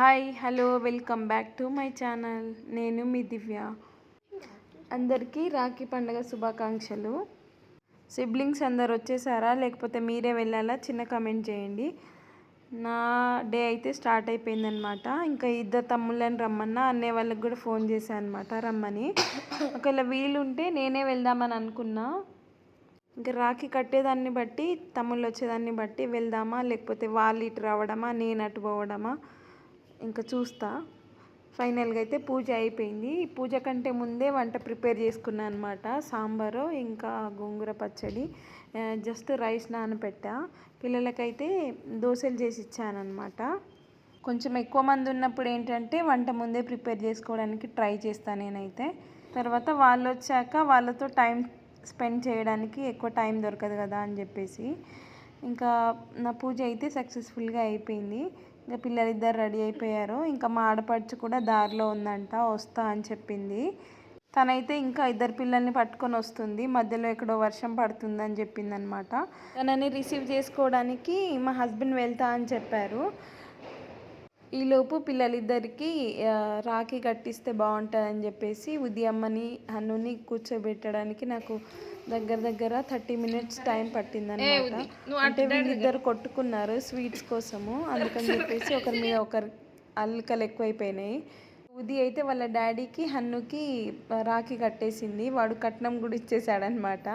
Hi hello welcome back to my channel. నేను మీ దివ్య. అందరికీ రాఖీ పండుగ శుభాకాంక్షలు. సిబ్లింగ్స్ అందరు వచ్చేసారా? లేకపోతే మీరే వెళ్ళాలా? చిన్న కమెంట్ చేయండి. నా డే అయితే స్టార్ట్ అయిపోయిందనమాట ఇంకా ఇద్దరు తమ్ముళ్ళని రమ్మన్నా అన్నే వాళ్ళకి కూడా ఫోన్ చేశాను అనమాట రమ్మని. ఒకవేళ వీలుంటే నేనే వెళ్దామని అనుకున్నా. ఇంకా రాఖీ కట్టేదాన్ని బట్టి తమ్ముళ్ళు వచ్చేదాన్ని బట్టి వెళ్దామా? లేకపోతే వాళ్ళు ఇటు రావడమా? నేను అటు పోవడమా? ఇంకా చూస్తా. ఫైనల్గా అయితే పూజ అయిపోయింది. పూజ కంటే ముందే వంట ప్రిపేర్ చేసుకున్నాను అనమాట సాంబారు ఇంకా గోంగూర పచ్చడి జస్ట్ రైస్ నానబెట్టా పిల్లలకైతే దోశలు చేసి ఇచ్చానమాట కొంచెం ఎక్కువ మంది ఉన్నప్పుడు ఏంటంటే వంట ముందే ప్రిపేర్ చేసుకోవడానికి ట్రై చేస్తాను నేనైతే. తర్వాత వాళ్ళు వచ్చాక వాళ్ళతో టైం స్పెండ్ చేయడానికి ఎక్కువ టైం దొరకదు కదా అని చెప్పేసి. ఇంకా నా పూజ అయితే సక్సెస్ఫుల్గా అయిపోయింది. ఇంకా పిల్లలిద్దరు రెడీ అయిపోయారు. ఇంకా మా ఆడపడుచు కూడా దారిలో ఉందంట వస్తా అని చెప్పింది. తనైతే ఇంకా ఇద్దరు పిల్లల్ని పట్టుకొని వస్తుంది. మధ్యలో ఎక్కడో వర్షం పడుతుందని చెప్పిందనమాట. తనని రిసీవ్ చేసుకోవడానికి మా హస్బెండ్ వెళ్తా అని చెప్పారు. ఈలోపు పిల్లలిద్దరికి రాఖీ కట్టిస్తే బాగుంటుందని చెప్పేసి ఉదయమ్మని హన్నుని కూర్చోబెట్టడానికి నాకు దగ్గర దగ్గర థర్టీ మినిట్స్ టైం పట్టిందన్నమాట. అంటే వీళ్ళిద్దరు కొట్టుకున్నారు స్వీట్స్ కోసము. అందుకని చెప్పేసి ఒకరి మీద ఒకరు అల్లికలు ఎక్కువైపోయినాయి. ఉది అయితే వాళ్ళ డాడీకి హన్నుకి రాఖీ కట్టేసింది. వాడు కట్నం కూడా ఇచ్చేసాడనమాట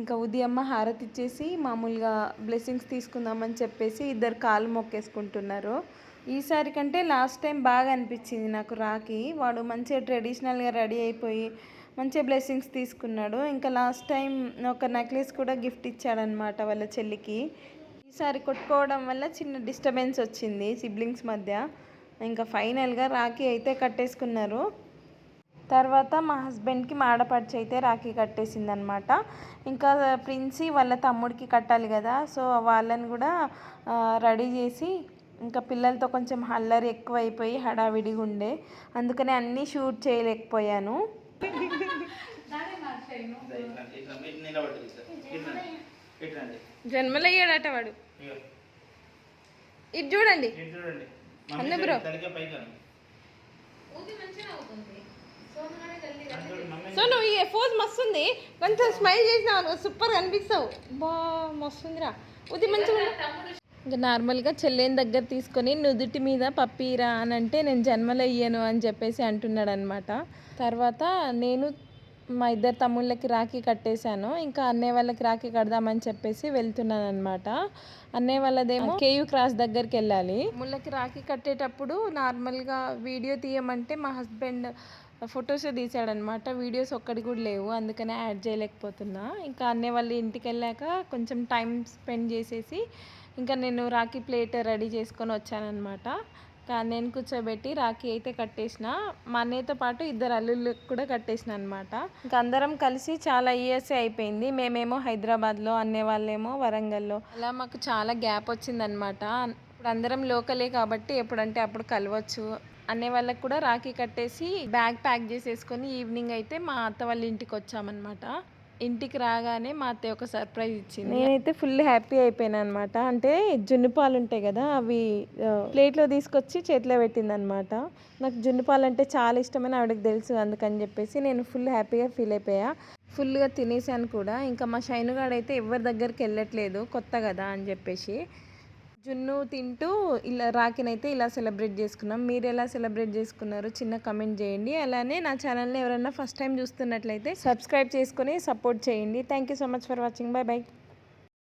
ఇంకా ఉదయమ్మ హారతి ఇచ్చేసి మామూలుగా బ్లెస్సింగ్స్ తీసుకుందామని చెప్పేసి ఇద్దరు కాలు మొక్కేసుకుంటున్నారు. ఈసారి కంటే లాస్ట్ టైం బాగా అనిపించింది నాకు రాఖీ. వాడు మంచిగా ట్రెడిషనల్గా రెడీ అయిపోయి మంచిగా బ్లెస్సింగ్స్ తీసుకున్నాడు. ఇంకా లాస్ట్ టైం ఒక నెక్లెస్ కూడా గిఫ్ట్ ఇచ్చాడనమాట వాళ్ళ చెల్లికి. ఈసారి కొట్టుకోవడం వల్ల చిన్న డిస్టర్బెన్స్ వచ్చింది సిబ్లింగ్స్ మధ్య. ఇంకా ఫైనల్గా రాఖీ అయితే కట్టేసుకున్నారు. తర్వాత మా హస్బెండ్కి మా అయితే రాఖీ కట్టేసింది అనమాట ఇంకా ప్రిన్సి వాళ్ళ తమ్ముడికి కట్టాలి కదా సో వాళ్ళని కూడా రెడీ చేసి ఇంకా పిల్లలతో కొంచెం అల్లరి ఎక్కువ అయిపోయి హడావిడిగా ఉండే అందుకనే అన్నీ షూట్ చేయలేకపోయాను ఇట్లా మీరు నిలబడ్డది ఇట్లా. ఇట్లా. ఇట్లండి. జన్మలో అయ్యాడట వాడు. ఇది చూడండి అన్న బ్రో. సో నువ్వు ఈ పోజ్ మస్తు ఉంది కొంచెం స్మైల్ చేసినావు సూపర్ కనిపిస్తావు బా మస్తుందిరా ఉది మంచిగా ఇంకా నార్మల్గా చెల్లెని దగ్గర తీసుకొని నుదుటి మీద పప్పీరా అని అంటే నేను జన్మలో అని చెప్పేసి అంటున్నాడు అనమాట తర్వాత నేను మా ఇద్దరు తమ్ముళ్ళకి రాఖీ కట్టేశాను. ఇంకా అన్నయ్య వాళ్ళకి రాఖీ కడదామని చెప్పేసి వెళ్తున్నాను అనమాట అన్నయ్య వాళ్ళదేమో కేయూ క్రాస్ దగ్గరికి వెళ్ళాలి. ముళ్ళకి రాఖీ కట్టేటప్పుడు నార్మల్గా వీడియో తీయమంటే మా హస్బెండ్ ఫొటోస్ తీసాడనమాట వీడియోస్ ఒక్కటి కూడా లేవు. అందుకనే యాడ్ చేయలేకపోతున్నా. ఇంకా అన్నయ్య వాళ్ళ ఇంటికి వెళ్ళాక కొంచెం టైం స్పెండ్ చేసేసి ఇంకా నేను రాఖీ ప్లేట్ రెడీ చేసుకొని వచ్చానమాట నేను కూర్చోబెట్టి రాఖీ అయితే కట్టేసిన. మా అన్నయ్యతో పాటు ఇద్దరు అల్లుళ్ళు కూడా కట్టేసిన అనమాట ఇంకా అందరం కలిసి చాలా ఇయర్స్ అయిపోయింది. మేమేమో హైదరాబాద్లో అన్నయ్య వాళ్ళేమో వరంగల్లో. అలా మాకు చాలా గ్యాప్ వచ్చిందనమాట ఇప్పుడు అందరం లోకలే కాబట్టి ఎప్పుడంటే అప్పుడు కలవచ్చు. అనే వాళ్ళకి కూడా రాఖీ కట్టేసి బ్యాగ్ ప్యాక్ చేసేసుకొని ఈవినింగ్ అయితే మా అత్త వాళ్ళ ఇంటికి వచ్చామన్నమాట. ఇంటికి రాగానే మా అత్తయ్య ఒక సర్ప్రైజ్ ఇచ్చింది. నేనైతే ఫుల్ హ్యాపీ అయిపోయాను అనమాట అంటే జున్నుపాలు ఉంటాయి కదా అవి ప్లేట్లో తీసుకొచ్చి చేతిలో పెట్టింది అనమాట నాకు జున్నుపాలు అంటే చాలా ఇష్టమని ఆవిడకి తెలుసు అందుకని చెప్పేసి నేను ఫుల్ హ్యాపీగా ఫీల్ అయిపోయా. ఫుల్గా తినేసాను కూడా. ఇంకా మా షైనుగాడైతే ఎవరి దగ్గరికి వెళ్ళట్లేదు కొత్త కదా అని చెప్పేసి. జున్ను తింటూ ఇలా రాకినైతే ఇలా సెలబ్రేట్ చేసుకున్నాం. మీరు ఎలా సెలబ్రేట్ చేసుకున్నారు చిన్న కమెంట్ చేయండి. అలానే నా ఛానల్ని ఎవరైనా ఫస్ట్ టైం చూస్తున్నట్లయితే సబ్స్క్రైబ్ చేసుకొని సపోర్ట్ చేయండి. Thank you so much for watching. Bye bye